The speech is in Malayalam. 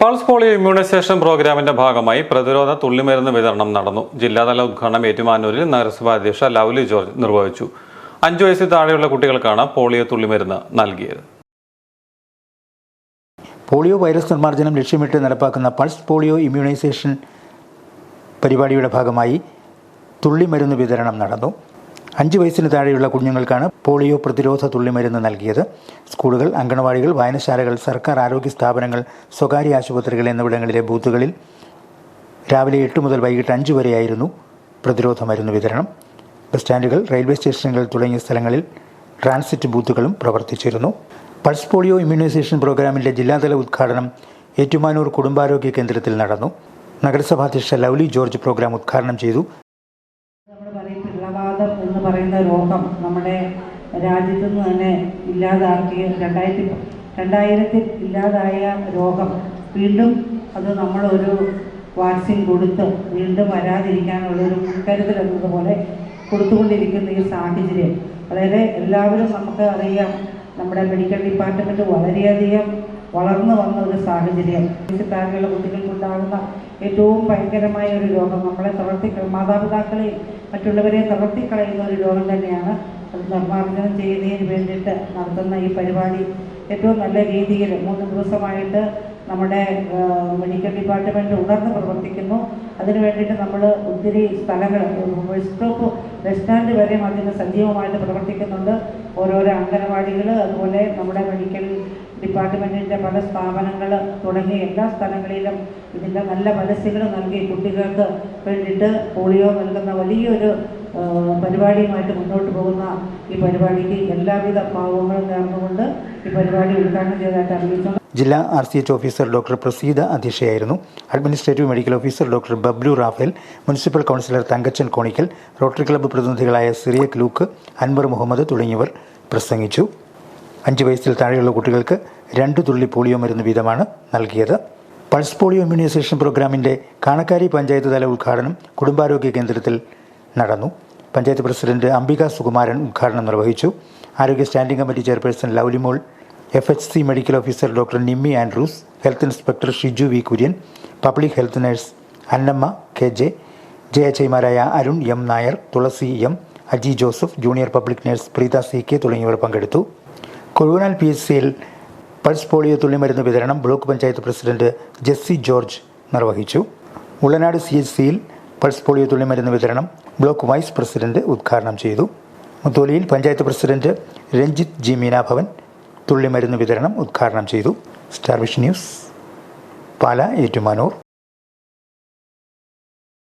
പൾസ് പോളിയോ ഇമ്മ്യൂണൈസേഷൻ പ്രോഗ്രാമിന്റെ ഭാഗമായി പ്രതിരോധ തുള്ളിമരുന്ന് വിതരണം നടന്നു. ജില്ലാതല ഉദ്ഘാടനം ഏറ്റുമാനൂരിൽ നഗരസഭാ അധ്യക്ഷ ലവ്ലി ജോർജ് നിർവഹിച്ചു. അഞ്ചു വയസ്സിൽ താഴെയുള്ള കുട്ടികൾക്കാണ് പോളിയോ തുള്ളിമരുന്ന് നൽകിയത്. പോളിയോ വൈറസ് നിർമ്മാർജനം ലക്ഷ്യമിട്ട് നടപ്പാക്കുന്ന പൾസ് പോളിയോ ഇമ്മ്യൂണൈസേഷൻ പരിപാടിയുടെ ഭാഗമായി തുള്ളിമരുന്ന് വിതരണം നടന്നു. അഞ്ച് വയസ്സിന് താഴെയുള്ള കുഞ്ഞുങ്ങൾക്കാണ് പോളിയോ പ്രതിരോധ തുള്ളിമരുന്ന് നൽകിയത്. സ്കൂളുകൾ അങ്കണവാടികൾ വായനശാലകൾ സർക്കാർ ആരോഗ്യ സ്ഥാപനങ്ങൾ സ്വകാര്യ ആശുപത്രികൾ എന്നിവിടങ്ങളിലെ ബൂത്തുകളിൽ രാവിലെ എട്ട് മുതൽ വൈകിട്ട് അഞ്ച് വരെയായിരുന്നു പ്രതിരോധ മരുന്ന് വിതരണം. ബസ് സ്റ്റാൻഡുകൾ റെയിൽവേ സ്റ്റേഷനുകൾ തുടങ്ങിയ സ്ഥലങ്ങളിൽ ട്രാൻസിറ്റ് ബൂത്തുകളും പ്രവർത്തിച്ചിരുന്നു. പൾസ് പോളിയോ ഇമ്മ്യൂണൈസേഷൻ പ്രോഗ്രാമിന്റെ ജില്ലാതല ഉദ്ഘാടനം ഏറ്റുമാനൂർ കുടുംബാരോഗ്യ കേന്ദ്രത്തിൽ നടന്നു. നഗരസഭാധ്യക്ഷ ലൗലി ജോർജ് പ്രോഗ്രാം ഉദ്ഘാടനം ചെയ്തു. പിള്ളവാദം എന്ന് പറയുന്ന രോഗം നമ്മുടെ രാജ്യത്തു നിന്ന് തന്നെ ഇല്ലാതാക്കിയ രണ്ടായിരത്തി രണ്ടായിരത്തിൽ ഇല്ലാതായ രോഗം. വീണ്ടും അത് നമ്മളൊരു വാക്സിൻ കൊടുത്ത് വീണ്ടും വരാതിരിക്കാനുള്ള ഒരു മുൻകരുതൽ എന്നതുപോലെ കൊടുത്തുകൊണ്ടിരിക്കുന്ന ഈ സാഹചര്യം. അതായത് എല്ലാവരും നമുക്ക് അറിയാം നമ്മുടെ മെഡിക്കൽ ഡിപ്പാർട്ട്മെന്റ് വളരെയധികം വളർന്നു വന്ന ഒരു സാഹചര്യം. താഴെയുള്ള കുട്ടികൾക്കുണ്ടാകുന്ന ഏറ്റവും ഭയങ്കരമായ ഒരു രോഗം നമ്മളെ തളർത്തി മാതാപിതാക്കളെയും മറ്റുള്ളവരെ തളർത്തിക്കളയുന്ന ഒരു രോഗം തന്നെയാണ് അത് നിർമ്മാർജനം ചെയ്യുന്നതിന് വേണ്ടിയിട്ട് നടത്തുന്ന ഈ പരിപാടി. ഏറ്റവും നല്ല രീതിയിൽ മൂന്ന് ദിവസമായിട്ട് നമ്മുടെ മെഡിക്കൽ ഡിപ്പാർട്ട്മെന്റ് ഉണർന്ന് പ്രവർത്തിക്കുന്നു. അതിനു വേണ്ടിയിട്ട് നമ്മൾ ഒത്തിരി സ്ഥലങ്ങൾ സ്റ്റോപ്പ് സ്റ്റാൻഡ് വരെ അതിന് സജീവമായിട്ട് പ്രവർത്തിക്കുന്നുണ്ട്. ഓരോരോ അംഗനവാടികൾ അതുപോലെ നമ്മുടെ മെഡിക്കൽ ഡിപ്പാർട്ട്മെന്റിന്റെ പല സ്ഥാപനങ്ങൾ തുടങ്ങി എല്ലാ സ്ഥലങ്ങളിലും ഇതിന്റെ നല്ല പരസ്യങ്ങൾ നൽകി കുട്ടികൾക്ക് വേണ്ടിയിട്ട് പോളിയോ നൽകുന്ന വലിയൊരു പരിപാടിയുമായിട്ട് മുന്നോട്ട് പോകുന്ന ഈ പരിപാടിക്ക് എല്ലാവിധ ഭാവങ്ങളും നേർന്നുകൊണ്ട് ഈ പരിപാടി ഉദ്ഘാടനം ചെയ്തതായിട്ട് അറിയിച്ചു. ജില്ലാ R C H officer doctor Praseetha അധ്യക്ഷയായിരുന്നു administrative medical officer doctor Bablu Raphael municipal councillor Thankachan Konickal rotary club പ്രതിനിധികളായ Cyriac Luke Anwar Muhammad തുടങ്ങിയവർ പ്രസംഗിച്ചു. അഞ്ച് വയസ്സിൽ താഴെയുള്ള കുട്ടികൾക്ക് രണ്ട് തുള്ളി പോളിയോ മരുന്ന് വീതമാണ് നൽകിയത്. പൾസ് പോളിയോ ഇമ്മ്യൂണൈസേഷൻ പ്രോഗ്രാമിന്റെ കാണക്കാരി പഞ്ചായത്ത് തല ഉദ്ഘാടനം കുടുംബാരോഗ്യ കേന്ദ്രത്തിൽ നടന്നു. പഞ്ചായത്ത് പ്രസിഡന്റ് അംബിക സുകുമാരൻ ഉദ്ഘാടനം നിർവഹിച്ചു. ആരോഗ്യ standing committee chairperson Lovelymol F H C medical officer doctor Nimmi Andrews health inspector Shiju V Kurian public health nurse Annamma K J J H ഐമാരായ Arun M Nair Thulasi M Aji Joseph junior public nurse Preetha C K തുടങ്ങിയവർ പങ്കെടുത്തു. കൊഴുവനാൽ പി എസ് സിയിൽ പൾസ് പോളിയോ തുള്ളിമരുന്ന് വിതരണം block panchayat president Jessy George നിർവഹിച്ചു. ഉള്ളനാട് സി എച്ച് സിയിൽ പൾസ് പോളിയോ തുള്ളിമരുന്ന് വിതരണം ബ്ലോക്ക് വൈസ് പ്രസിഡന്റ് ഉദ്ഘാടനം ചെയ്തു. മുത്തോലിയിൽ പഞ്ചായത്ത് പ്രസിഡന്റ് രഞ്ജിത്ത് ജി മീനാഭവൻ തുള്ളിമരുന്ന് വിതരണം ഉദ്ഘാടനം ചെയ്തു. സ്റ്റാർവിഷ് ന്യൂസ് പാല ഏറ്റുമാനൂർ.